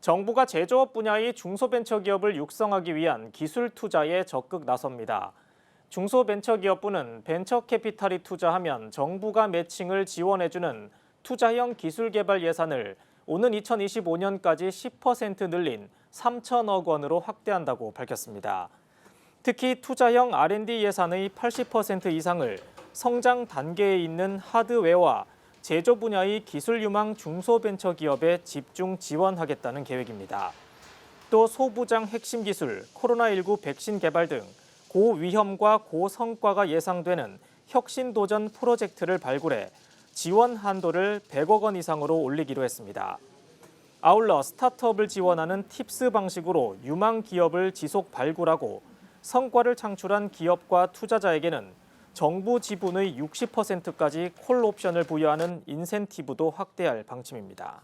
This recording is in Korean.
정부가 제조업 분야의 중소벤처기업을 육성하기 위한 기술 투자에 적극 나섭니다. 중소벤처기업부는 벤처캐피탈이 투자하면 정부가 매칭을 지원해주는 투자형 기술개발 예산을 오는 2025년까지 10% 늘린 3천억 원으로 확대한다고 밝혔습니다. 특히 투자형 R&D 예산의 80% 이상을 성장 단계에 있는 하드웨어와 제조 분야의 기술 유망 중소벤처 기업에 집중 지원하겠다는 계획입니다. 또 소부장 핵심 기술, 코로나19 백신 개발 등 고위험과 고성과가 예상되는 혁신 도전 프로젝트를 발굴해 지원 한도를 100억 원 이상으로 올리기로 했습니다. 아울러 스타트업을 지원하는 팁스 방식으로 유망 기업을 지속 발굴하고 성과를 창출한 기업과 투자자에게는 정부 지분의 60%까지 콜 옵션을 부여하는 인센티브도 확대할 방침입니다.